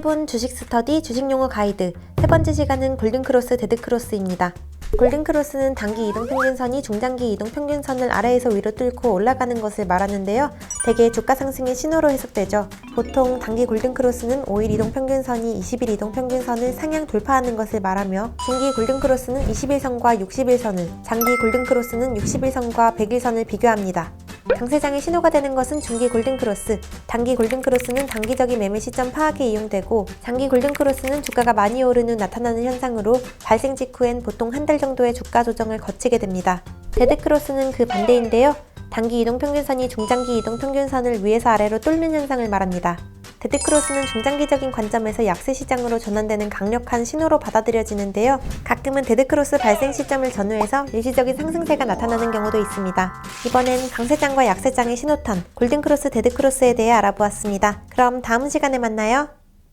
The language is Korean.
8분 주식 스터디 주식 용어 가이드 세 번째 시간은 골든크로스 데드크로스입니다. 골든크로스는 단기 이동 평균선이 중장기 이동 평균선을 아래에서 위로 뚫고 올라가는 것을 말하는데요. 대개 주가 상승의 신호로 해석되죠. 보통 단기 골든크로스는 5일 이동 평균선이 20일 이동 평균선을 상향 돌파하는 것을 말하며 중기 골든크로스는 21선과 61선을, 장기 골든크로스는 61선과 100일선을 비교합니다. 강세장의 신호가 되는 것은 중기 골든크로스, 단기 골든크로스는 단기적인 매매 시점 파악에 이용되고 장기 골든크로스는 주가가 많이 후 나타나는 현상으로 발생 직후엔 보통 한 달 정도의 주가 조정을 거치게 됩니다. 데드크로스는 그 반대인데요. 단기 이동 평균선이 중장기 이동 평균선을 위에서 아래로 뚫는 현상을 말합니다. 데드크로스는 중장기적인 관점에서 약세 시장으로 전환되는 강력한 신호로 받아들여지는데요. 가끔은 데드크로스 발생 시점을 전후해서 일시적인 상승세가 나타나는 경우도 있습니다. 이번엔 강세장과 약세장의 신호탄, 골든크로스, 데드크로스에 대해 알아보았습니다. 그럼 다음 시간에 만나요.